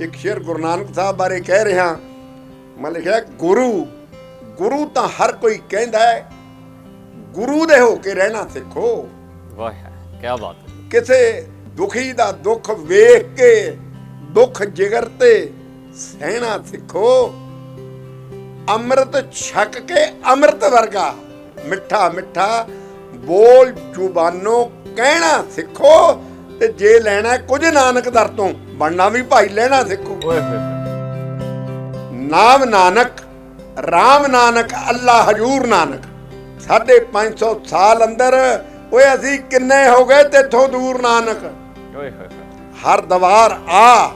ਇੱਕ ਸ਼ੇਰ ਗੁਰੂ ਨਾਨਕ ਸਾਹਿਬ ਬਾਰੇ ਕਹਿ ਰਿਹਾ ਮੈਂ ਲਿਖਿਆ ਗੁਰੂ ਗੁਰੂ ਤਾਂ ਹਰ ਕੋਈ ਕਹਿੰਦਾ ਹੈ ਗੁਰੂ ਦੇ ਹੋ ਕੇ ਰਹਿਣਾ ਸਿੱਖੋ। ਵਾਹ ਕੀ ਬਾਤ ਕਿਸੇ ਦੁਖੀ ਦਾ ਦੁੱਖ ਵੇਖ ਕੇ ਦੁੱਖ ਜਿਗਰ ਤੇ ਸਹਿਣਾ ਸਿੱਖੋ। ਅੰਮ੍ਰਿਤ ਛਕ ਕੇ ਅੰਮ੍ਰਿਤ ਵਰਗਾ ਮਿੱਠਾ ਮਿੱਠਾ ਬੋਲ ਜ਼ੁਬਾਨੋਂ ਕਹਿਣਾ ਸਿੱਖੋ ਤੇ ਜੇ ਲੈਣਾ ਕੁਝ ਨਾਨਕ ਦਰ ਤੋਂ ਬਣਨਾ ਵੀ ਭਾਈ ਲੈਣਾ ਸਿੱਖੋ ਓਏ ਹੋਏ ਨਾਮ ਨਾਨਕ RAM ਨਾਨਕ ਅੱਲਾ ਹਜੂਰ ਨਾਨਕ। ਸਾਢੇ 500 ਸਾਲ ਅੰਦਰ ਓਏ ਅਸੀਂ ਕਿੰਨੇ ਹੋ ਗਏ ਤੇਥੋਂ ਦੂਰ ਨਾਨਕ। ਓਏ ਹੋਏ ਹਰ ਦਵਾਰ ਆ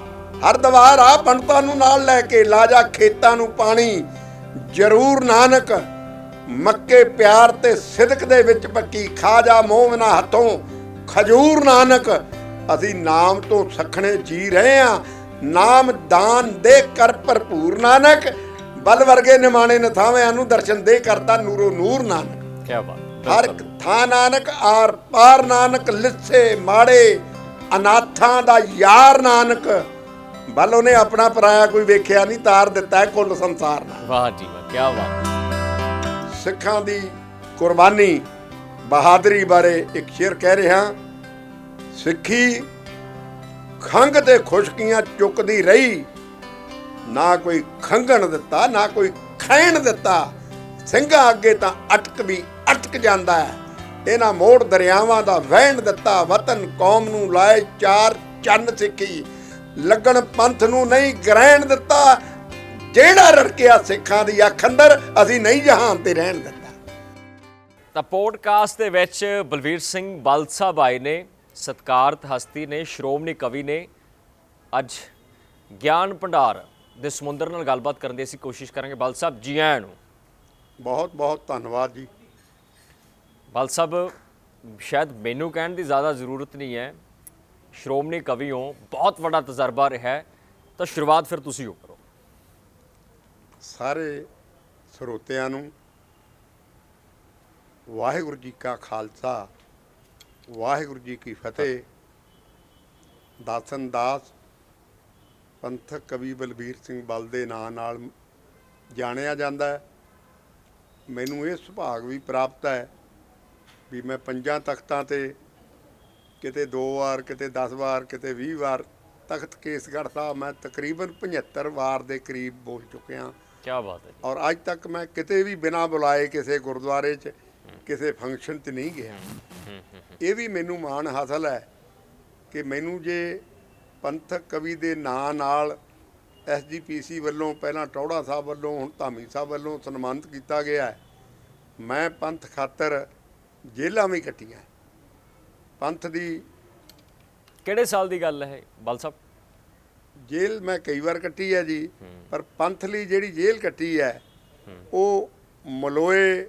ਹਰ ਦਵਾਰ ਆ ਪੰਡਤਾਂ ਨੂੰ ਨਾਲ ਲੈ ਕੇ ਲਾਜਾ ਖੇਤਾਂ ਨੂੰ ਪਾਣੀ। ਜ਼ਰੂਰ ਨਾਨਕ ਮੱਕੇ ਪਿਆਰ ਤੇ ਸਿਦਕ ਦੇ ਵਿੱਚ ਪੱਕੀ ਖਾਜਾ ਮੋਮਨਾ ਹੱਥੋਂ। ਖਜੂਰ ਨਾਨਕ ਅਸੀਂ ਨਾਮ ਤੋਂ ਸਖਣੇ ਜੀ ਰਹੇ ਆ ਨਾਮ ਦਾਨ ਦੇ ਕਰ ਭਰਪੂਰ ਨਾਨਕ। ਬਲ ਵਰਗੇ ਨਿਮਾਣੇ ਨਥਾਵਿਆਂ ਨੂੰ ਦਰਸ਼ਨ ਦੇ ਕਰਤਾ ਨੂਰੋ ਨੂਰ ਨਾਨਕ। ਕੀ ਬਾਤ ਹਰ ਥਾਂ ਨਾਨਕ ਆਰ ਪਾਰ ਨਾਨਕ ਲਿੱਸੇ ਮਾੜੇ ਅਨਾਥਾਂ ਦਾ ਯਾਰ ਨਾਨਕ। ਬਲ ਉਹਨੇ ਆਪਣਾ ਪਰਾਇਆ ਕੋਈ ਵੇਖਿਆ ਨਹੀਂ ਤਾਰ ਦਿੱਤਾ ਕੁੱਲ ਸੰਸਾਰ ਨਾਲ। ਵਾਹ ਜੀ ਵਾਹ ਕੀ ਬਾਤ। ਸਿੱਖਾਂ ਦੀ ਕੁਰਬਾਨੀ ਬਹਾਦਰੀ ਬਾਰੇ ਇੱਕ ਸ਼ੇਰ ਕਹਿ ਰਿਹਾ ਸਿੱਖੀ ਖੰਗ ਤੇ ਖੁਸ਼ਕੀਆਂ ਚੁੱਕਦੀ ਰਹੀ। ਨਾ ਕੋਈ ਖੰਗਣ ਦਿੱਤਾ, ਨਾ ਕੋਈ ਖੈਣ ਦਿੱਤਾ। ਸਿੰਘਾਂ ਅੱਗੇ ਤਾਂ ਅਟਕ ਵੀ ਅਟਕ ਜਾਂਦਾ ਹੈ। ਇਹਨਾਂ ਮੋੜ ਦਰਿਆਵਾਂ ਦਾ ਵਹਿਣ ਦਿੱਤਾ, ਵਤਨ ਕੌਮ ਨੂੰ ਲਾਏ ਚਾਰ ਚੰਨ ਸਿੱਖੀ। ਲੱਗਣ ਪੰਥ ਨੂੰ ਨਹੀਂ ਗ੍ਰਹਿਣ ਦਿੱਤਾ, ਜਿਹੜਾ ਰੜਕਿਆ ਸਿੱਖਾਂ ਦੀ ਅੱਖ ਅੰਦਰ, ਅਸੀਂ ਨਹੀਂ ਜਹਾਨ ਤੇ ਰਹਿਣ ਦਿੱਤਾ। ਤਾਂ ਪੋਡਕਾਸਟ ਦੇ ਵਿੱਚ ਬਲਵੀਰ ਸਿੰਘ ਬਲਸਾ ਸਾਹਿਬ ਨੇ ਸਤਕਾਰਤ ਹਸਤੀ ਨੇ ਸ਼੍ਰੋਮਣੀ ਕਵੀ ਨੇ ਅੱਜ ਗਿਆਨ ਭੰਡਾਰ ਦੇ ਸਮੁੰਦਰ ਨਾਲ ਗੱਲਬਾਤ ਕਰਨ ਦੀ ਅਸੀਂ ਕੋਸ਼ਿਸ਼ ਕਰਾਂਗੇ। ਬਲ ਸਾਹਿਬ ਜੀ ਆਇਆਂ ਨੂੰ। ਬਹੁਤ ਬਹੁਤ ਧੰਨਵਾਦ ਜੀ। ਬਲ ਸਾਹਿਬ ਸ਼ਾਇਦ ਮੈਨੂੰ ਕਹਿਣ ਦੀ ਜ਼ਿਆਦਾ ਜ਼ਰੂਰਤ ਨਹੀਂ ਹੈ। ਸ਼੍ਰੋਮਣੀ ਕਵੀ ਹੋ ਬਹੁਤ ਵੱਡਾ ਤਜਰਬਾ ਰਿਹਾ ਹੈ। ਤਾਂ ਸ਼ੁਰੂਆਤ ਫਿਰ ਤੁਸੀਂ ਹੋ ਕਰੋ। ਸਾਰੇ ਸਰੋਤਿਆਂ ਨੂੰ ਵਾਹਿਗੁਰੂ ਜੀ ਕਾ ਖਾਲਸਾ ਵਾਹਿਗੁਰੂ ਜੀ ਕੀ ਫਤਿਹ। ਦਾਸਨ ਦਾਸ ਪੰਥਕ ਕਵੀ ਬਲਬੀਰ ਸਿੰਘ ਬਲ ਦੇ ਨਾਂ ਨਾਲ ਜਾਣਿਆ ਜਾਂਦਾ ਹੈ। ਮੈਨੂੰ ਇਹ ਸੁਭਾਗ ਵੀ ਪ੍ਰਾਪਤ ਹੈ ਵੀ ਮੈਂ ਪੰਜਾਂ ਤਖਤਾਂ ਤੇ ਕਿਤੇ 2 ਵਾਰ ਕਿਤੇ 10 ਵਾਰ ਕਿਤੇ 20 ਵਾਰ ਤਖਤ ਕੇਸਗੜ੍ਹ ਸਾਹਿਬ ਮੈਂ ਤਕਰੀਬਨ 75 ਵਾਰ ਦੇ ਕਰੀਬ ਬੋਲ ਚੁੱਕਿਆ। ਕੀ ਬਾਤ ਹੈ ਔਰ ਅੱਜ ਤੱਕ ਮੈਂ ਕਿਤੇ ਵੀ ਬਿਨਾਂ ਬੁਲਾਏ ਕਿਸੇ ਗੁਰਦੁਆਰੇ 'ਚ ਕਿਸੇ ਫੰਕਸ਼ਨ 'ਤੇ ਨਹੀਂ ਗਿਆ। ਇਹ ਵੀ ਮੈਨੂੰ ਮਾਣ ਹਾਸਲ ਹੈ ਕਿ ਮੈਨੂੰ ਜੇ ਪੰਥਕ ਕਵੀ ਦੇ ਨਾਂ ਨਾਲ ਐਸਜੀਪੀਸੀ ਵੱਲੋਂ ਪਹਿਲਾਂ ਟੌੜਾ ਸਾਹਿਬ ਵੱਲੋਂ ਹੁਣ ਧਾਮੀ ਸਾਹਿਬ ਵੱਲੋਂ ਸਨਮਾਨਿਤ ਕੀਤਾ ਗਿਆ ਮੈਂ ਪੰਥ ਖਾਤਰ ਜੇਲ੍ਹਾਂ ਵੀ ਕੱਟੀਆਂ। ਪੰਥ ਦੀ ਕਿਹੜੇ ਸਾਲ ਦੀ ਗੱਲ ਹੈ ਬਲ ਸਾਹਿਬ? ਜੇਲ੍ਹ ਮੈਂ ਕਈ ਵਾਰ ਕੱਟੀ ਹੈ ਜੀ ਪਰ ਪੰਥ ਲਈ ਜਿਹੜੀ ਜੇਲ੍ਹ ਕੱਟੀ ਹੈ। ਉਹ ਮਲੋਏ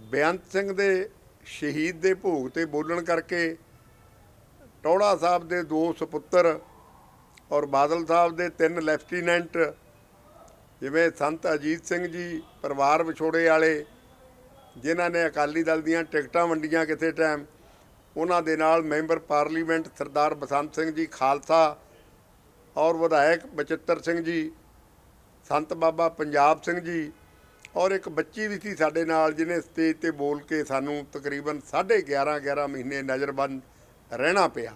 ਬੇਅੰਤ ਸਿੰਘ ਦੇ ਸ਼ਹੀਦ ਦੇ ਭੋਗ ਤੇ ਬੋਲਣ ਕਰਕੇ ਟੌੜਾ ਸਾਹਿਬ ਦੇ ਦੋ ਸੁਪੁੱਤਰ ਔਰ ਬਾਦਲ ਸਾਹਿਬ ਦੇ ਤਿੰਨ ਲੈਫਟੀਨੈਂਟ, ਜਿਵੇਂ ਸੰਤ ਅਜੀਤ ਸਿੰਘ ਜੀ ਪਰਿਵਾਰ ਵਿਛੋੜੇ ਵਾਲੇ, ਜਿਨ੍ਹਾਂ ਨੇ ਅਕਾਲੀ ਦਲ ਦੀਆਂ ਟਿਕਟਾਂ ਵੰਡੀਆਂ ਕਿਸੇ ਟਾਈਮ ਉਹਨਾਂ ਦੇ ਨਾਲ ਮੈਂਬਰ ਪਾਰਲੀਮੈਂਟ ਸਰਦਾਰ ਬਸੰਤ ਸਿੰਘ ਜੀ ਖਾਲਸਾ ਔਰ ਵਿਧਾਇਕ ਬਚਿੱਤਰ ਸਿੰਘ ਜੀ, ਸੰਤ ਬਾਬਾ ਪੰਜਾਬ ਸਿੰਘ ਜੀ ਔਰ ਇੱਕ ਬੱਚੀ ਵੀ ਸੀ ਸਾਡੇ ਨਾਲ ਜਿਹਨੇ ਸਟੇਜ ਤੇ ਬੋਲ ਕੇ ਸਾਨੂੰ ਤਕਰੀਬਨ 11.5 11 ਮਹੀਨੇ ਨਜ਼ਰਬੰਦ ਰਹਿਣਾ ਪਿਆ।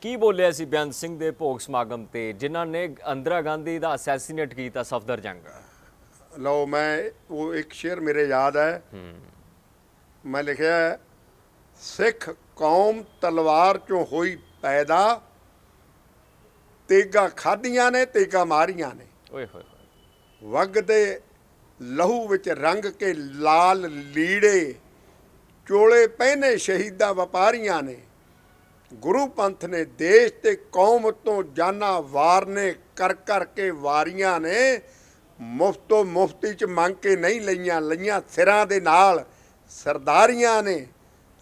ਕੀ ਬੋਲਿਆ ਸੀ ਬੇਅੰਤ ਸਿੰਘ ਦੇ ਭੋਗ ਸਮਾਗਮ ਤੇ ਜਿਨ੍ਹਾਂ ਨੇ ਇੰਦਰਾ ਗਾਂਧੀ ਦਾ ਅਸੈਸੀਨੇਟ ਕੀਤਾ ਸਫਦਰ ਜੰਗ? ਲਓ ਮੈਂ ਉਹ ਇੱਕ ਸ਼ੇਰ ਮੇਰੇ ਯਾਦ ਹੈ। ਮੈਂ ਲਿਖਿਆ ਸਿੱਖ ਕੌਮ ਤਲਵਾਰ ਚੋਂ ਹੋਈ ਪੈਦਾ ਤੇਗਾ ਖਾਧੀਆਂ ਨੇ ਤੇਗਾ ਮਾਰੀਆਂ ਨੇ। ਓਏ ਹੋਏ ਹੋਏ। ਵਗ ਦੇ ਲਹੂ ਵਿੱਚ ਰੰਗ ਕੇ ਲਾਲ ਲੀੜੇ, ਚੋਲੇ ਪਹਿਨੇ ਸ਼ਹੀਦਾਂ ਵਪਾਰੀਆਂ ਨੇ। ਗੁਰੂ ਪੰਥ ਨੇ ਦੇਸ਼ ਤੇ ਕੌਮ ਤੋਂ ਜਾਨਾਂ ਵਾਰਨੇ ਕਰ ਕਰ ਕੇ ਵਾਰੀਆਂ ਨੇ। ਮੁਫਤੋ ਮੁਫਤੀ ਚ ਮੰਗ ਕੇ ਨਹੀਂ ਲਈਆਂ ਲਈਆਂ ਸਿਰਾਂ ਦੇ ਨਾਲ ਸਰਦਾਰੀਆਂ ਨੇ।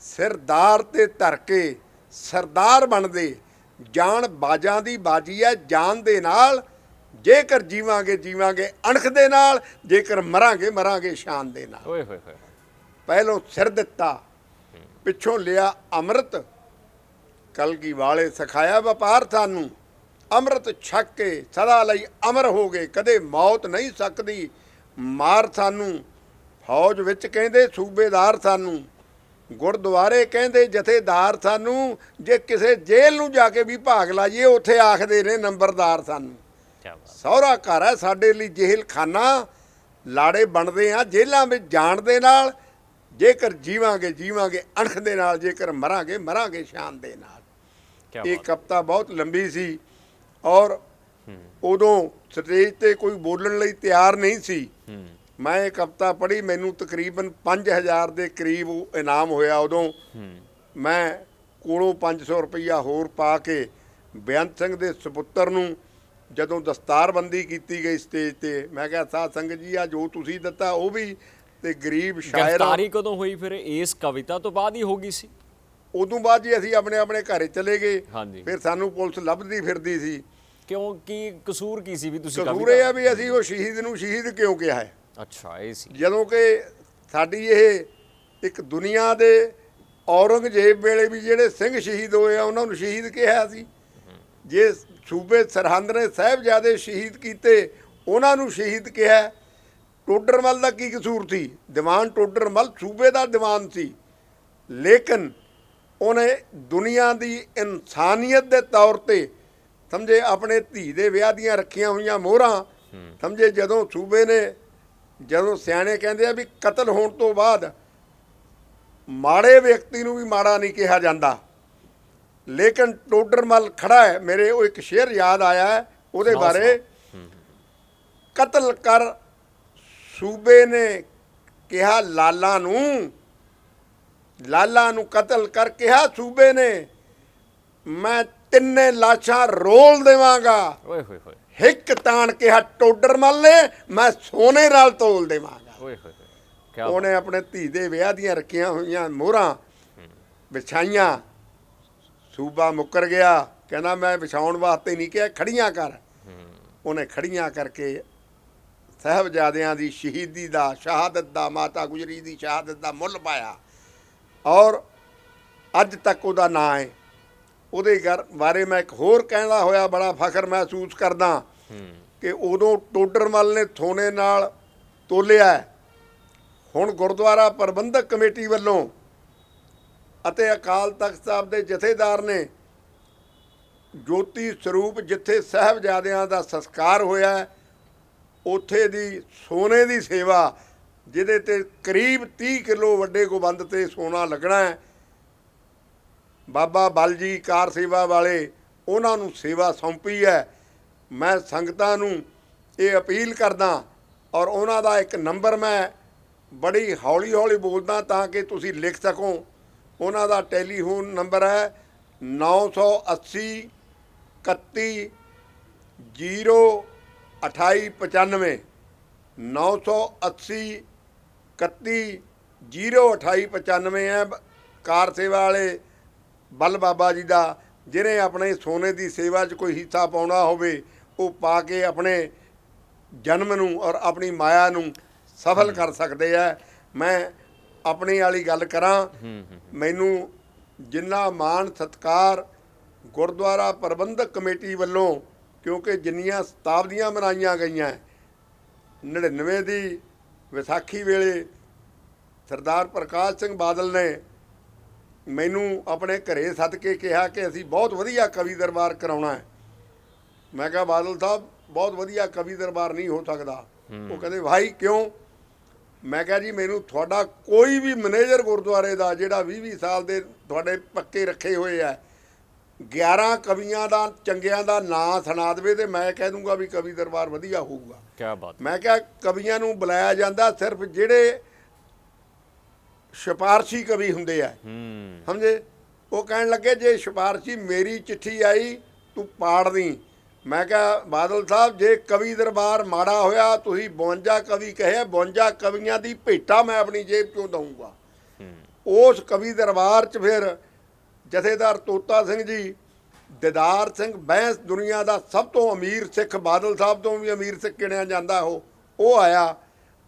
ਸਿਰਦਾਰ ਤੇ ਧਰ ਕੇ ਸਰਦਾਰ ਬਣਦੇ। ਜਾਨ ਬਾਜਾਂ ਦੀ ਬਾਜੀ ਹੈ, ਜਾਨ ਦੇ ਨਾਲ ਜੇਕਰ ਜੀਵਾਂਗੇ ਜੀਵਾਂਗੇ ਅਣਖ ਦੇ ਨਾਲ ਜੇਕਰ ਮਰਾਂਗੇ ਮਰਾਂਗੇ ਸ਼ਾਨ ਦੇ ਨਾਲ। ਓਏ ਹੋਏ ਹੋਏ। ਪਹਿਲੋਂ ਸਿਰ ਦਿੱਤਾ ਪਿੱਛੋਂ ਲਿਆ ਅੰਮ੍ਰਿਤ। ਕਲਗੀ ਵਾਲੇ ਸਿਖਾਇਆ ਵਪਾਰ ਸਾਨੂੰ। ਅੰਮ੍ਰਿਤ ਛਕ ਕੇ ਸਦਾ ਲਈ ਅਮਰ ਹੋ ਗਏ। ਕਦੇ ਮੌਤ ਨਹੀਂ ਸਕਦੀ। ਮਾਰ ਸਾਨੂੰ। ਫੌਜ ਵਿੱਚ ਕਹਿੰਦੇ ਸੂਬੇਦਾਰ ਸਾਨੂੰ। ਗੁਰਦੁਆਰੇ ਕਹਿੰਦੇ ਜਥੇਦਾਰ ਸਾਨੂੰ। ਜੇ ਕਿਸੇ ਜੇਲ੍ਹ ਨੂੰ ਜਾ ਕੇ ਵੀ ਭਾਗ ਲਾਈਏ ਉੱਥੇ ਆਖਦੇ ਨੇ ਨੰਬਰਦਾਰ ਸਾਨੂੰ। ਕੀ ਬਾਤ ਸਹੁਰਾ ਘਰ ਹੈ ਸਾਡੇ ਲਈ ਜੇਲ੍ਹ ਖਾਨਾ ਲਾੜੇ ਬਣਦੇ ਆ ਜੇਲ੍ਹਾਂ ਵਿੱਚ ਜਾਣ ਦੇ ਨਾਲ। ਜੇਕਰ ਜੀਵਾਂਗੇ ਜੀਵਾਂਗੇ ਅਣਖ ਦੇ ਨਾਲ ਜੇਕਰ ਮਰਾਂਗੇ ਮਰਾਂਗੇ ਸ਼ਾਨ ਦੇ ਨਾਲ। ਇਹ ਕਵਿਤਾ ਬਹੁਤ ਲੰਬੀ ਸੀ ਔਰ ਉਦੋਂ ਸਟੇਜ ਤੇ ਕੋਈ ਬੋਲਣ ਲਈ ਤਿਆਰ ਨਹੀਂ ਸੀ। ਮੈਂ ਇਹ ਕਵਿਤਾ ਪੜ੍ਹੀ ਮੈਨੂੰ ਤਕਰੀਬਨ 5000 ਦੇ ਕਰੀਬ ਇਨਾਮ ਹੋਇਆ ਉਦੋਂ। ਮੈਂ ਕੋਲੋਂ 500 ਰੁਪਈਆ ਹੋਰ ਪਾ ਕੇ ਬੇਅੰਤ ਸਿੰਘ ਦੇ ਸੁਪੁੱਤਰ ਨੂੰ ਜਦੋਂ ਦਸਤਾਰਬੰਦੀ ਕੀਤੀ ਗਈ ਸਟੇਜ ਤੇ ਮੈਂ ਕਿਹਾ ਸਾਧ ਸੰਗਤ ਜੀ ਆ ਜੋ ਤੁਸੀਂ ਦਿੱਤਾ ਉਹ ਵੀ ਤੇ ਗਰੀਬ ਸ਼ਾਇਰ ਗ੍ਰਿਫਤਾਰੀ ਕਦੋਂ ਹੋਈ ਫਿਰ? ਇਸ ਕਵਿਤਾ ਤੋਂ ਬਾਅਦ ਹੀ ਹੋ ਗਈ ਸੀ। ਉਦੋਂ ਬਾਅਦ ਜੀ ਅਸੀਂ ਆਪਣੇ ਆਪਣੇ ਘਰੇ ਚਲੇ ਗਏ। ਹਾਂਜੀ। ਫਿਰ ਸਾਨੂੰ ਪੁਲਿਸ ਲੱਭਦੀ ਫਿਰਦੀ ਸੀ। ਕਿਉਂ ਕੀ ਕਸੂਰ ਕੀ ਸੀ ਵੀ ਤੁਸੀਂ ਕਸੂਰ ਇਹ ਆ ਵੀ ਅਸੀਂ ਉਹ ਸ਼ਹੀਦ ਨੂੰ ਸ਼ਹੀਦ ਕਿਉਂ ਕਿਹਾ ਹੈ? ਅੱਛਾ ਇਹ ਸੀ। ਜਦੋਂ ਕਿ ਸਾਡੀ ਇਹ ਇੱਕ ਦੁਨੀਆ ਦੇ ਔਰੰਗਜ਼ੇਬ ਵੇਲੇ ਵੀ ਜਿਹੜੇ ਸਿੰਘ ਸ਼ਹੀਦ ਹੋਏ ਆ ਉਹਨਾਂ ਨੂੰ ਸ਼ਹੀਦ ਕਿਹਾ ਸੀ। ਜੇ ਸੂਬੇ ਸਰਹੰਦ ਨੇ ਸਾਹਿਬਜ਼ਾਦੇ ਸ਼ਹੀਦ ਕੀਤੇ, ਉਹਨਾਂ ਨੂੰ ਸ਼ਹੀਦ ਕਿਹਾ। ਟੋਡਰਮਲ ਦਾ ਕੀ ਕਸੂਰ ਸੀ? ਦੀਵਾਨ ਟੋਡਰਮਲ ਸੂਬੇ ਦਾ ਦੀਵਾਨ ਸੀ। ਲੇਕਿਨ ਉਹਨੇ ਦੁਨੀਆ ਦੀ ਇਨਸਾਨੀਅਤ ਦੇ ਤੌਰ ਤੇ ਸਮਝੇ, ਆਪਣੇ ਧੀ ਦੇ ਵਿਆਹ ਦੀਆਂ ਰੱਖੀਆਂ ਹੋਈਆਂ ਮੋਹਰਾਂ, ਸਮਝੇ, ਜਦੋਂ ਸੂਬੇ ਨੇ, ਜਦੋਂ ਸਿਆਣੇ ਕਹਿੰਦੇ ਆ ਵੀ ਕਤਲ ਹੋਣ ਤੋਂ ਬਾਅਦ ਮਾੜੇ ਵਿਅਕਤੀ ਨੂੰ ਵੀ ਮਾੜਾ ਨਹੀਂ ਕਿਹਾ ਜਾਂਦਾ। ਲੇਕਿਨ ਟੋਡਰਮਲ ਖੜਾ ਹੈ ਮੇਰੇ ਉਹ ਇੱਕ ਸ਼ੇਰ ਯਾਦ ਆਇਆ ਹੈ ਉਹਦੇ ਬਾਰੇ। ਕਤਲ ਕਰ ਸੂਬੇ ਨੇ ਕਿਹਾ ਲਾਲਾ ਨੂੰ ਲਾਲਾ ਨੂੰ ਕਤਲ ਕਰ ਕਿਹਾ ਸੂਬੇ ਨੇ ਮੈਂ ਤਿੰਨੇ ਲਾਸ਼ਾਂ ਰੋਲ ਦੇਵਾਂਗਾ। ਓਏ ਹੋਏ ਹੋਏ। ਹਿੱਕ ਤਾਣ ਕਿਹਾ ਟੋਡਰਮਲ ਨੇ ਮੈਂ ਸੋਨੇ ਨਾਲ ਤੋਲ ਦੇਵਾਂਗਾ। ਓਏ ਹੋਏ ਹੋਏ। ਉਹਨੇ ਆਪਣੇ ਧੀ ਦੇ ਵਿਆਹ ਦੀਆਂ ਰੱਖੀਆਂ ਹੋਈਆਂ ਮੋਹਰਾਂ ਵਿਛਾਈਆਂ। ਸੂਬਾ ਮੁੱਕਰ ਗਿਆ। ਕਹਿੰਦਾ, ਮੈਂ ਵਿਛਾਉਣ ਵਾਸਤੇ ਨਹੀਂ ਕਿਹਾ, ਖੜੀਆਂ ਕਰ। ਉਹਨੇ ਖੜੀਆਂ ਕਰਕੇ ਸਾਹਿਬਜ਼ਾਦਿਆਂ ਦੀ ਸ਼ਹੀਦੀ ਦਾ, ਸ਼ਹਾਦਤ ਦਾ, ਮਾਤਾ ਗੁਜਰੀ ਦੀ ਸ਼ਹਾਦਤ ਦਾ ਮੁੱਲ ਪਾਇਆ। ਔਰ ਅੱਜ ਤੱਕ ਉਹਦਾ ਨਾਂ ਹੈ। ਉਹਦੇ ਘਰ ਬਾਰੇ ਮੈਂ ਇੱਕ ਹੋਰ ਕਹਿੰਦਾ ਹੋਇਆ, ਬੜਾ ਫਖਰ ਮਹਿਸੂਸ ਕਰਦਾ ਕਿ ਉਦੋਂ ਟੋਡਰਮਲ ਨੇ ਥੋਨੇ ਨਾਲ ਤੋਲਿਆ। ਹੁਣ ਗੁਰਦੁਆਰਾ ਪ੍ਰਬੰਧਕ ਕਮੇਟੀ ਵੱਲੋਂ ਅਤੇ ਅਕਾਲ ਤਖਤ ਸਾਹਿਬ ਦੇ ਜਥੇਦਾਰ ਨੇ ਜੋਤੀ ਸਰੂਪ ਜਿੱਥੇ ਸਾਹਿਬਜ਼ਾਦਿਆਂ ਦਾ ਸੰਸਕਾਰ ਹੋਇਆ ਹੈ, ਉੱਥੇ ਦੀ ਸੋਨੇ ਦੀ ਸੇਵਾ ਜਿਹਦੇ ਤੇ ਕਰੀਬ 30 ਕਿਲੋ ਵੱਡੇ ਗੋਬੰਦ ਤੇ ਸੋਨਾ ਲੱਗਣਾ ਹੈ। ਬਾਬਾ ਬਲ ਜੀ ਕਾਰ ਸੇਵਾ ਵਾਲੇ ਉਹਨਾਂ ਨੂੰ ਸੇਵਾ ਸੌਂਪੀ ਹੈ। ਮੈਂ ਸੰਗਤਾਂ ਨੂੰ ਇਹ ਅਪੀਲ ਕਰਦਾ ਔਰ ਉਹਨਾਂ ਦਾ ਇੱਕ ਨੰਬਰ ਮੈਂ ਬੜੀ ਹੌਲੀ ਹੌਲੀ ਬੋਲਦਾ ਤਾਂ ਕਿ ਤੁਸੀਂ ਲਿਖ ਸਕੋ। ਉਹਨਾਂ ਦਾ ਟੈਲੀਫੋਨ ਨੰਬਰ ਹੈ 980 31 0 2895 980 31 02895 ਹੈ ਬ- ਕਾਰ ਸੇਵਾ ਵਾਲੇ ਬਲ ਬਾਬਾ ਜੀ ਦਾ ਜਿਹਨੇ ਆਪਣੇ ਸੋਨੇ ਦੀ ਸੇਵਾ 'ਚ ਕੋਈ ਹਿੱਸਾ ਪਾਉਣਾ ਹੋਵੇ ਉਹ ਪਾ ਕੇ ਆਪਣੇ ਜਨਮ ਨੂੰ ਔਰ ਆਪਣੀ ਮਾਇਆ ਨੂੰ ਸਫਲ ਕਰ ਸਕਦੇ ਆ ਮੈਂ ਆਪਣੀ ਵਾਲੀ ਗੱਲ ਕਰਾਂ ਮੈਨੂੰ ਜਿੰਨਾ ਮਾਣ ਸਤਕਾਰ ਗੁਰਦੁਆਰਾ ਪ੍ਰਬੰਧਕ ਕਮੇਟੀ ਵੱਲੋਂ ਕਿਉਂਕਿ ਜਿੰਨੀਆਂ ਸ਼ਤਾਬਦੀਆਂ ਮਨਾਈਆਂ ਗਈਆਂ 99 ਦੀ ਵਿਸਾਖੀ ਵੇਲੇ ਸਰਦਾਰ ਪ੍ਰਕਾਸ਼ ਸਿੰਘ ਬਾਦਲ ਨੇ ਮੈਨੂੰ ਆਪਣੇ ਘਰੇ ਸੱਦ ਕੇ ਕਿਹਾ ਕਿ ਅਸੀਂ ਬਹੁਤ ਵਧੀਆ ਕਵੀ ਦਰਬਾਰ ਕਰਾਉਣਾ ਹੈ। ਮੈਂ ਕਿਹਾ ਬਾਦਲ ਸਾਹਿਬ ਬਹੁਤ ਵਧੀਆ ਕਵੀ ਦਰਬਾਰ ਨਹੀਂ ਹੋ ਸਕਦਾ। ਉਹ ਕਹਿੰਦੇ ਭਾਈ ਕਿਉਂ? ਮੈਂ ਕਿਹਾ ਜੀ ਮੈਨੂੰ ਤੁਹਾਡਾ ਕੋਈ ਵੀ ਮੈਨੇਜਰ ਗੁਰਦੁਆਰੇ ਦਾ ਜਿਹੜਾ 20-20 ਸਾਲ ਦੇ ਤੁਹਾਡੇ ਪੱਕੇ ਰੱਖੇ ਹੋਏ ਆ 11 ਕਵੀਆਂ ਦਾ ਚੰਗਿਆਂ ਦਾ ਨਾਂ ਸੁਣਾ ਦੇਵੇ ਤੇ ਮੈਂ ਕਹਿ ਦੂੰਗਾ ਵੀ ਕਵੀ ਦਰਬਾਰ ਵਧੀਆ ਹੋਊਗਾ। ਕੀ ਬਾਤ। ਮੈਂ ਕਿਹਾ ਕਵੀਆਂ ਨੂੰ ਬੁਲਾਇਆ ਜਾਂਦਾ ਸਿਰਫ ਜਿਹੜੇ ਸਿਫਾਰਸ਼ੀ ਕਵੀ ਹੁੰਦੇ ਆ। ਹੂੰ। ਸਮਝੇ? ਉਹ ਕਹਿਣ ਲੱਗੇ ਜੇ ਸਿਫਾਰਸ਼ੀ ਮੇਰੀ ਚਿੱਠੀ ਆਈ ਤੂੰ ਪਾੜ ਦੀ। ਮੈਂ ਕਿਹਾ ਬਾਦਲ ਸਾਹਿਬ ਜੇ ਕਵੀ ਦਰਬਾਰ ਮਾੜਾ ਹੋਇਆ ਤੁਸੀਂ 52 ਕਵੀ ਕਹੇ 52 ਕਵੀਆਂ ਦੀ ਭੇਟਾ ਮੈਂ ਆਪਣੀ ਜੇਬ ਚੋਂ ਦਊਂਗਾ। ਉਸ ਕਵੀ ਦਰਬਾਰ 'ਚ ਫਿਰ ਜਥੇਦਾਰ ਤੋਤਾ ਸਿੰਘ ਜੀ ਦਿਦਾਰ ਸਿੰਘ ਬੈਂਸ ਦੁਨੀਆ ਦਾ ਸਭ ਤੋਂ ਅਮੀਰ ਸਿੱਖ ਬਾਦਲ ਸਾਹਿਬ ਤੋਂ ਵੀ ਅਮੀਰ ਸਿੱਖ ਗਿਣਿਆ ਜਾਂਦਾ ਉਹ ਉਹ ਆਇਆ।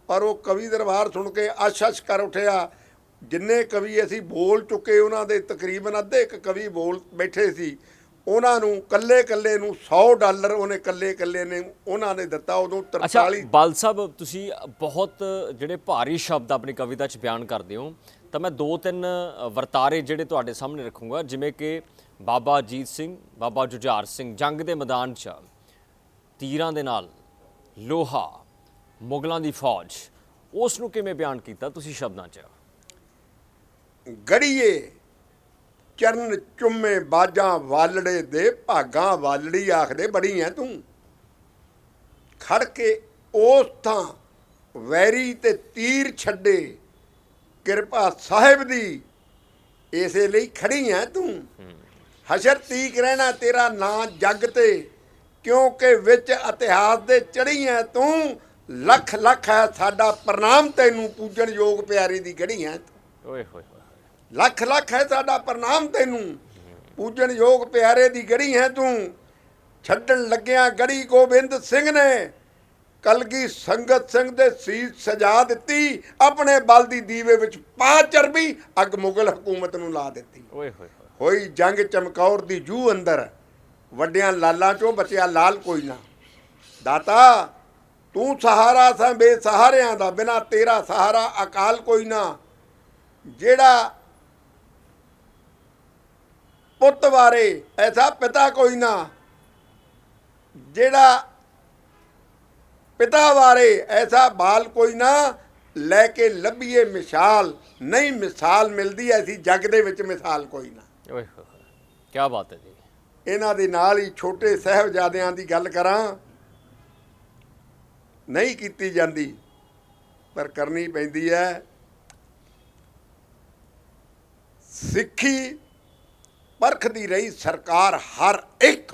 ਪਰ ਉਹ ਕਵੀ ਦਰਬਾਰ ਸੁਣ ਕੇ ਅਸ਼-ਅਸ਼ ਕਰ ਉਠਿਆ। ਜਿੰਨੇ ਕਵੀ ਅਸੀਂ ਬੋਲ ਚੁੱਕੇ ਉਹਨਾਂ ਦੇ ਤਕਰੀਬਨ ਅੱਧੇ ਇੱਕ ਕਵੀ ਬੋਲ ਬੈਠੇ ਸੀ। ਉਹਨਾਂ ਨੂੰ ਕੱਲੇ ਕੱਲੇ ਨੂੰ 100 ਡਾਲਰ ਉਹਨੇ ਕੱਲੇ ਕੱਲੇ ਨੇ ਉਹਨਾਂ ਨੇ ਦਿੱਤਾ ਉਦੋਂ ਅੱਛਾ 43 ਬਾਲ ਸਾਹਿਬ ਤੁਸੀਂ ਬਹੁਤ ਜਿਹੜੇ ਭਾਰੀ ਸ਼ਬਦ ਆਪਣੀ ਕਵਿਤਾ 'ਚ ਬਿਆਨ ਕਰਦੇ ਹੋ ਤਾਂ ਮੈਂ ਦੋ ਤਿੰਨ ਵਰਤਾਰੇ ਜਿਹੜੇ ਤੁਹਾਡੇ ਸਾਹਮਣੇ ਰੱਖੂੰਗਾ ਜਿਵੇਂ ਕਿ ਬਾਬਾ ਅਜੀਤ ਸਿੰਘ ਬਾਬਾ ਜੁਝਾਰ ਸਿੰਘ ਜੰਗ ਦੇ ਮੈਦਾਨ 'ਚ ਤੀਰਾਂ ਦੇ ਨਾਲ ਲੋਹਾ ਮੁਗਲਾਂ ਦੀ ਫੌਜ ਉਸ ਨੂੰ ਕਿਵੇਂ ਬਿਆਨ ਕੀਤਾ ਤੁਸੀਂ ਸ਼ਬਦਾਂ 'ਚ? ਗੜੀਏ ਚਰਨ ਚੁੰਮੇ ਬਾਜਾਂ ਵਾਲੜੇ ਦੇ, ਭਾਗਾਂ ਵਾਲੜੀ ਆਖਦੇ, ਬੜੀ ਐ ਤੂੰ। ਖੜ ਕੇ ਉਸ ਥਾਂ ਵੈਰੀ ਤੇ ਤੀਰ ਛੱਡੇ, ਕਿਰਪਾ ਸਾਹਿਬ ਦੀ, ਇਸੇ ਲਈ ਖੜੀ ਐ ਤੂੰ। ਹਸ਼ਰ ਤੀਕ ਰਹਿਣਾ ਤੇਰਾ ਨਾਂ ਜੱਗ ਤੇ, ਕਿਉਂਕਿ ਵਿੱਚ ਇਤਿਹਾਸ ਦੇ ਚੜੀ ਐ ਤੂੰ। ਲੱਖ ਲੱਖ ਹੈ ਸਾਡਾ ਪ੍ਰਣਾਮ ਤੈਨੂੰ, ਪੂਜਣ ਯੋਗ ਪਿਆਰੀ ਦੀ ਗੜੀ ਐ ਤੂੰ। ਓਏ ਹੋਏ। ਲੱਖ ਲੱਖ ਹੈ ਸਾਡਾ ਪ੍ਰਣਾਮ ਤੈਨੂੰ। ਪੂਜਣ ਯੋਗ ਪਿਆਰੇ ਦੀ ਗੜੀ ਹੈ ਤੂੰ। ਛੱਡਣ ਲੱਗਿਆ ਗੜੀ ਗੋਬਿੰਦ ਸਿੰਘ ਨੇ ਕਲਗੀ ਸੰਗਤ ਸਿੰਘ ਦੇ ਸੀਸ ਸਜਾ ਦਿੱਤੀ ਆਪਣੇ ਬਲ ਦੀ ਦੀਵੇ ਵਿੱਚ ਪਾ ਚਰਬੀ ਅੱਗ ਮੁਗਲ ਹਕੂਮਤ ਨੂੰ ਲਾ ਦਿੱਤੀ। ਓਏ ਹੋਏ ਹੋਏ। ਹੋਈ ਜੰਗ ਚਮਕੌਰ ਦੀ ਜੂ ਅੰਦਰ ਵੱਡਿਆਂ ਲਾਲਾਂ ਚੋਂ ਬਚਿਆ ਲਾਲ ਕੋਈ ਨਾ ਦਾਤਾ ਤੂੰ ਸਹਾਰਾ ਸਾਂ ਬੇਸਹਾਰਿਆਂ ਦਾ ਬਿਨਾ ਤੇਰਾ ਸਹਾਰਾ ਅਕਾਲ ਕੋਈ ਨਾ। ਜਿਹੜਾ ਪੁੱਤ ਵਾਰੇ ਐਸਾ ਪਿਤਾ ਕੋਈ ਨਾ। ਜਿਹੜਾ ਪਿਤਾ ਵਾਰੇ ਐਸਾ ਬਾਲ ਕੋਈ ਨਾ ਲੈ ਕੇ ਲੱਭੀਏ ਮਿਸਾਲ। ਨਹੀਂ ਮਿਸਾਲ ਮਿਲਦੀ ਐਸੀ ਜੱਗ ਦੇ ਵਿੱਚ ਮਿਸਾਲ ਕੋਈ ਨਾ। ਓਏ ਕੀ ਬਾਤ ਹੈ ਜੀ। ਇਹਨਾਂ ਦੇ ਨਾਲ ਹੀ ਛੋਟੇ ਸਹਿਬਜ਼ਾਦਿਆਂ ਦੀ ਗੱਲ ਕਰਾਂ। ਨਹੀਂ ਕੀਤੀ ਜਾਂਦੀ ਪਰ ਕਰਨੀ ਪੈਂਦੀ ਹੈ। ਸਿੱਖੀ ਪਰਖਦੀ ਰਹੀ ਸਰਕਾਰ ਹਰ ਇੱਕ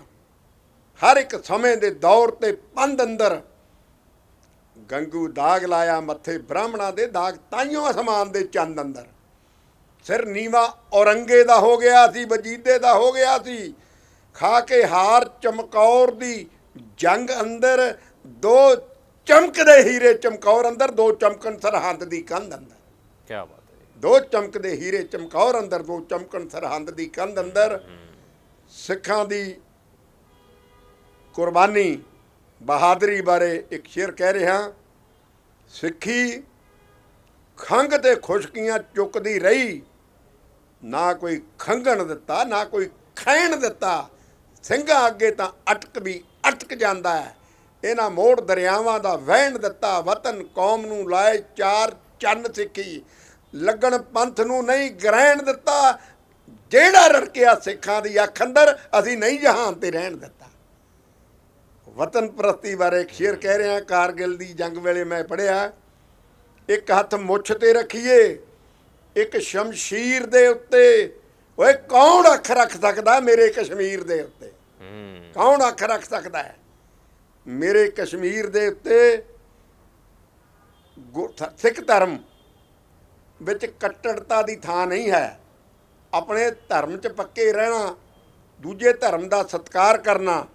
ਹਰ ਇੱਕ ਸਮੇਂ ਦੇ ਦੌਰ ਤੇ ਪੰਧ ਅੰਦਰ। ਗੰਗੂ ਦਾਗ ਲਾਇਆ ਮੱਥੇ, ਬ੍ਰਾਹਮਣਾਂ ਦੇ ਦਾਗ ਤਾਈਓ ਅਸਮਾਨ ਦੇ ਚੰਦ ਅੰਦਰ। ਸਿਰ ਨੀਵਾ ਔਰੰਗੇ ਦਾ ਹੋ ਗਿਆ ਸੀ, ਵਜੀਦੇ ਦਾ ਹੋ ਗਿਆ ਸੀ। ਖਾ ਕੇ ਹਾਰ ਚਮਕੌਰ ਦੀ ਜੰਗ ਅੰਦਰ, ਦੋ ਚਮਕਦੇ ਹੀਰੇ ਚਮਕੌਰ ਅੰਦਰ, ਦੋ ਚਮਕਣ ਸਰਹੰਦ ਦੀ ਕੰਧ ਅੰਦਰ। ਕੀ ਬਾਤ। ਦੋ ਚਮਕਦੇ ਹੀਰੇ ਚਮਕੌਰ ਅੰਦਰ, ਦੋ ਚਮਕਣ ਸਰਹੰਦ ਦੀ ਕੰਧ ਅੰਦਰ। ਸਿੱਖਾਂ ਦੀ ਕੁਰਬਾਨੀ ਬਹਾਦਰੀ ਬਾਰੇ ਇੱਕ ਸ਼ੇਰ ਕਹਿ ਰਿਹਾ, ਸਿੱਖੀ ਖੰਗ ਤੇ ਖੁਸ਼ਕੀਆਂ ਚੁੱਕਦੀ ਰਹੀ, ਨਾ ਕੋਈ ਖੰਗਣ ਦਿੱਤਾ, ਨਾ ਕੋਈ ਖੈਣ ਦਿੱਤਾ। ਸਿੰਘਾਂ ਅੱਗੇ ਤਾਂ ਅਟਕ ਵੀ ਅਟਕ ਜਾਂਦਾ ਹੈ। ਇਹਨਾਂ ਮੋੜ ਦਰਿਆਵਾਂ ਦਾ ਵਹਿਣ ਦਿੱਤਾ, ਵਤਨ ਕੌਮ ਨੂੰ ਲਾਏ ਚਾਰ ਚੰਨ ਸਿੱਖੀ। ਲੱਗਣ ਪੰਥ ਨੂੰ ਨਹੀਂ ਗ੍ਰਹਿਣ ਦਿੱਤਾ ਜਿਹੜਾ ਰੜਕਿਆ ਸਿੱਖਾਂ ਦੀ ਅੱਖ ਅੰਦਰ ਅਸੀਂ ਨਹੀਂ ਜਹਾਨ ਤੇ ਰਹਿਣ ਦਿੱਤਾ। ਵਤਨ ਪ੍ਰਸਤੀ ਬਾਰੇ ਸ਼ੇਰ ਕਹਿ ਰਿਹਾ ਕਾਰਗਿਲ ਦੀ ਜੰਗ ਵੇਲੇ ਮੈਂ ਪੜਿਆ ਇੱਕ ਹੱਥ ਮੁੱਛ ਤੇ ਰੱਖੀਏ ਇੱਕ ਸ਼ਮਸ਼ੀਰ ਦੇ ਉੱਤੇ। ਓਏ ਕੌਣ ਅੱਖ ਰੱਖ ਸਕਦਾ ਮੇਰੇ ਕਸ਼ਮੀਰ ਦੇ ਉੱਤੇ? ਕੌਣ ਅੱਖ ਰੱਖ ਸਕਦਾ ਹੈ? ਮੇਰੇ ਕਸ਼ਮੀਰ ਦੇ ਉੱਤੇ ਸਿੱਖ ਧਰਮ ਵਿੱਚ ਕੱਟੜਤਾ ਦੀ ਥਾਂ ਨਹੀਂ ਹੈ। ਆਪਣੇ ਧਰਮ 'ਚ ਪੱਕੇ ਰਹਿਣਾ ਦੂਜੇ ਧਰਮ ਦਾ ਸਤਿਕਾਰ ਕਰਨਾ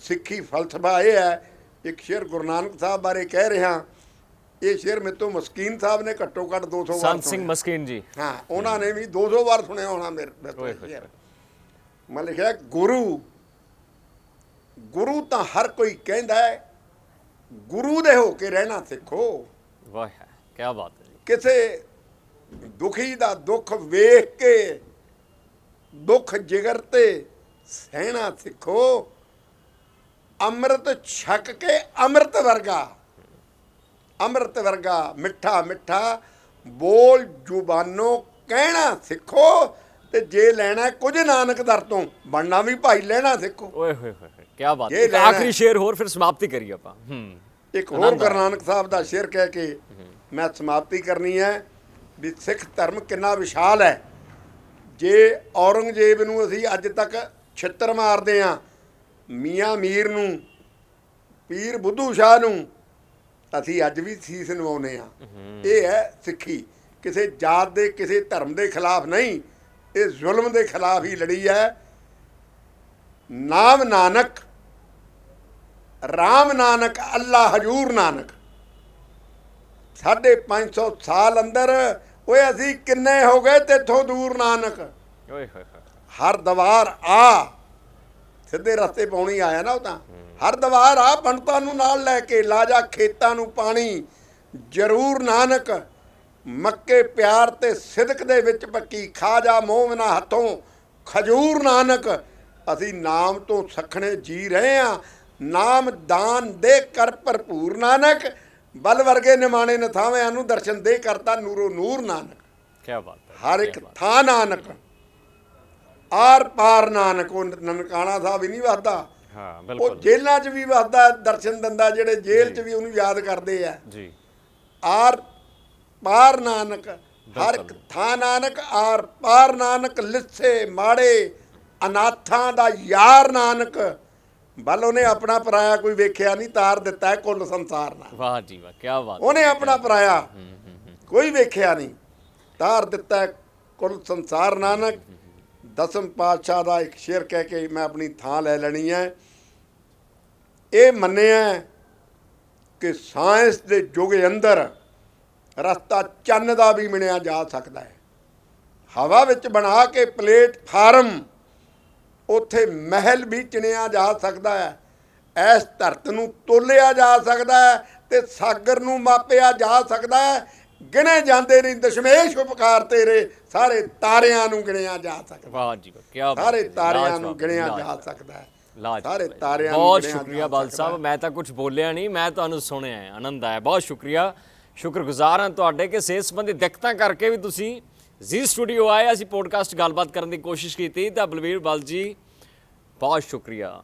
ਸਿੱਖੀ ਫਲਸਫਾ ਇਹ ਹੈ। ਇੱਕ ਸ਼ੇਰ ਗੁਰੂ ਨਾਨਕ ਸਾਹਿਬ ਬਾਰੇ ਕਹਿ ਰਿਹਾ ਇਹ ਸ਼ੇਰ ਮੇਰੇ ਤੋਂ ਮਸਕੀਨ ਸਾਹਿਬ ਨੇ ਘੱਟੋ ਘੱਟ 200 ਵਾਰ ਸੰਤ ਸਿੰਘ। ਮਸਕੀਨ ਜੀ। ਹਾਂ ਉਹਨਾਂ ਨੇ ਵੀ 200 ਵਾਰ ਸੁਣਿਆ ਹੋਣਾ ਮੇਰੇ ਤੋਂ। ਮੈਂ ਲਿਖਿਆ ਗੁਰੂ ਗੁਰੂ ਤਾਂ ਹਰ ਕੋਈ ਕਹਿੰਦਾ ਹੈ ਗੁਰੂ ਦੇ ਹੋ ਕੇ ਰਹਿਣਾ ਸਿੱਖੋ। ਵਾਹ ਕੀ ਬਾਤ ਹੈ ਕਿਸੇ ਦੁਖੀ ਦਾ ਦੁੱਖ ਵੇਖ ਕੇ ਦੁੱਖ ਜਿਗਰ ਤੇ ਸਹਿਣਾ ਸਿੱਖੋ। ਅੰਮ੍ਰਿਤ ਛਕ ਕੇ ਅੰਮ੍ਰਿਤ ਵਰਗਾ ਅੰਮ੍ਰਿਤ ਵਰਗਾ ਮਿੱਠਾ ਮਿੱਠਾ ਬੋਲ ਜ਼ੁਬਾਨੋਂ ਕਹਿਣਾ ਸਿੱਖੋ ਤੇ ਜੇ ਲੈਣਾ ਕੁਝ ਨਾਨਕ ਦਰ ਤੋਂ ਬਣਨਾ ਵੀ ਭਾਈ ਲੈਣਾ ਸਿੱਖੋ। ਓਏ ਹੋਏ ਹੋਏ ਕੀ ਬਾਤ ਹੈ। ਇੱਕ ਆਖਰੀ। ਸ਼ੇਰ ਹੋਰ ਫਿਰ ਸਮਾਪਤੀ ਕਰੀਏ ਆਪਾਂ। ਹੂੰ। ਇੱਕ ਹੋਰ ਗੁਰੂ। ਨਾਨਕ ਸਾਹਿਬ ਦਾ ਸ਼ੇਰ ਕਹਿ ਕੇ ਮੈਂ ਸਮਾਪਤੀ ਕਰਨੀ ਹੈ। ਵੀ ਸਿੱਖ ਧਰਮ ਕਿੰਨਾ ਵਿਸ਼ਾਲ ਹੈ। ਜੇ ਔਰੰਗਜ਼ੇਬ ਨੂੰ ਅਸੀਂ ਅੱਜ ਤੱਕ ਛਿੱਤਰ ਮਾਰਦੇ ਆ ਮੀਆਂ ਮੀਰ ਨੂੰ ਪੀਰ ਬੁੱਧੂ ਸ਼ਾਹ ਨੂੰ ਅਸੀਂ ਅੱਜ ਵੀ ਸੀਸ ਨਿਵਾਉਂਦੇ ਆ ਇਹ ਹੈ ਸਿੱਖੀ। ਕਿਸੇ ਜਾਤ ਦੇ ਕਿਸੇ ਧਰਮ ਦੇ ਖਿਲਾਫ ਨਹੀਂ ਇਹ ਜ਼ੁਲਮ ਦੇ ਖਿਲਾਫ ਹੀ ਲੜੀ ਹੈ। ਨਾਮ ਨਾਨਕ ਰਾਮ ਨਾਨਕ ਅੱਲਾ ਹਜੂਰ ਨਾਨਕ। ਸਾਢੇ 500 ਸਾਲ ਅੰਦਰ ਓਏ ਅਸੀਂ ਕਿੰਨੇ ਹੋ ਗਏ ਤੇਥੋਂ ਦੂਰ ਨਾਨਕ? ਓਏ ਹੋਏ ਹਰ ਦਵਾਰ ਆ। ਸਿੱਧੇ ਰਸਤੇ ਪਾਉਣੀ ਆਇਆ ਨਾ ਉਹ ਤਾਂ। ਹਰ ਦਵਾਰ ਆ ਪੰਡਤਾਂ ਨੂੰ ਨਾਲ ਲੈ ਕੇ ਲਾਜਾ ਖੇਤਾਂ ਨੂੰ ਪਾਣੀ। ਜ਼ਰੂਰ ਨਾਨਕ। ਮੱਕੇ ਪਿਆਰ ਤੇ ਸਿਦਕ ਦੇ ਵਿੱਚ ਪੱਕੀ। ਖਾਜਾ ਮੋਮਨਾ ਹੱਥੋਂ। ਖਜੂਰ ਨਾਨਕ। ਅਸੀਂ ਨਾਮ ਤੋਂ ਸਖਣੇ ਜੀ ਰਹੇ ਆ ਨਾਮ ਦਾਨ ਦੇ ਕਰ ਭਰਪੂਰ ਨਾਨਕ। ਬਲ ਵਰਗੇ ਨਿਮਾਣੇ ਨਥਾਵਿਆਂ ਨੂੰ ਦਰਸ਼ਨ ਦੇ ਕਰਤਾ ਨੂਰੋ ਨੂਰ ਨਾਨਕ। ਕੀ ਬਾਤ ਹੈ ਹਰ ਇੱਕ ਥਾਂ ਨਾਨਕ। ਆਰ ਪਾਰ ਨਾਨਕ ਉਹ ਨਨਕਾਣਾ ਸਾਹਿਬ ਹੀ ਨਹੀਂ ਵਸਦਾ। ਹਾਂ ਉਹ ਬਿਲਕੁਲ ਜੇਲ੍ਹਾਂ 'ਚ ਵੀ ਵਸਦਾ ਦਰਸ਼ਨ ਦਿੰਦਾ ਜਿਹੜੇ ਜੇਲ੍ਹ 'ਚ ਵੀ ਉਹਨੂੰ ਯਾਦ ਕਰਦੇ ਆ। ਜੀ। ਆਰ ਪਾਰ ਨਾਨਕ ਹਰ ਇੱਕ ਥਾਂ ਨਾਨਕ ਆਰ ਪਾਰ ਨਾਨਕ ਲਿੱਸੇ ਮਾੜੇ ਅਨਾਥਾਂ ਦਾ ਯਾਰ ਨਾਨਕ। ਬਲ ਉਹਨੇ ਆਪਣਾ ਪਰਾਇਆ ਕੋਈ ਵੇਖਿਆ ਨਹੀਂ ਤਾਰ ਦਿੱਤਾ ਹੈ ਕੁੱਲ ਸੰਸਾਰ ਨਾਲ। ਵਾਹ ਜੀ ਵਾਹ ਕੀ ਬਾਤ ਉਹਨੇ ਆਪਣਾ ਪਰਾਇਆ ਕੋਈ ਵੇਖਿਆ ਨਹੀਂ ਤਾਰ ਦਿੱਤਾ ਹੈ ਕੁੱਲ ਸੰਸਾਰ ਨਾਨਕ। ਦਸਮ ਪਾਤਸ਼ਾਹ ਦਾ ਇੱਕ ਸ਼ੇਰ ਕਹਿ ਕੇ ਮੈਂ ਆਪਣੀ ਥਾਂ ਲੈ ਲੈਣੀ ਹੈ। ਇਹ ਮੰਨਿਆ ਕਿ ਸਾਇੰਸ ਦੇ ਯੁੱਗ ਅੰਦਰ ਰਸਤਾ ਚੰਨ ਦਾ ਵੀ ਮਿਣਿਆ ਜਾ ਸਕਦਾ ਹੈ। ਹਵਾ ਵਿੱਚ ਬਣਾ ਕੇ ਪਲੇਟਫਾਰਮ ਉੱਥੇ ਮਹਿਲ ਵੀ ਚਿਣਿਆ ਜਾ ਸਕਦਾ ਹੈ। ਐਸ ਧਰਤ ਨੂੰ ਤੋਲਿਆ ਜਾ ਸਕਦਾ ਹੈ ਤੇ ਸਾਗਰ ਨੂੰ ਮਾਪਿਆ ਜਾ ਸਕਦਾ ਹੈ। ਗਿਣੇ ਜਾਂਦੇ ਨਹੀਂ ਦਸ਼ਮੇਸ਼ ਉਪਕਾਰ ਤੇਰੇ ਸਾਰੇ ਤਾਰਿਆਂ ਨੂੰ ਗਿਣਿਆ ਜਾ ਸਕਦਾ ਵਾਹ ਜੀ ਕੀ ਬਾਤ ਸਾਰੇ ਤਾਰਿਆਂ ਨੂੰ ਗਿਣਿਆ ਜਾ। ਸਕਦਾ ਹੈ। ਸਾਰੇ। ਤਾਰਿਆਂ ਨੂੰ ਬਹੁਤ ਸ਼ੁਕਰੀਆ ਬਾਲ ਸਾਹਿਬ ਮੈਂ ਤਾਂ ਕੁਝ ਬੋਲਿਆ ਨਹੀਂ ਮੈਂ ਤੁਹਾਨੂੰ ਸੁਣਿਆ ਆਨੰਦ ਆਇਆ ਬਹੁਤ ਸ਼ੁਕਰੀਆ। ਸ਼ੁਕਰਗੁਜ਼ਾਰ ਹਾਂ ਤੁਹਾਡੇ ਕਿ ਸਿਹਤ ਸੰਬੰਧੀ ਦਿੱਕਤਾਂ ਕਰਕੇ ਵੀ ਤੁਸੀਂ ਜੀ ਸਟੂਡੀਓ ਆਏ, ਅਸੀਂ ਪੋਡਕਾਸਟ ਗੱਲਬਾਤ ਕਰਨ ਦੀ ਕੋਸ਼ਿਸ਼ ਕੀਤੀ ਤਾਂ ਬਲਵੀਰ ਬਲ ਜੀ, ਬਹੁਤ ਸ਼ੁਕਰੀਆ।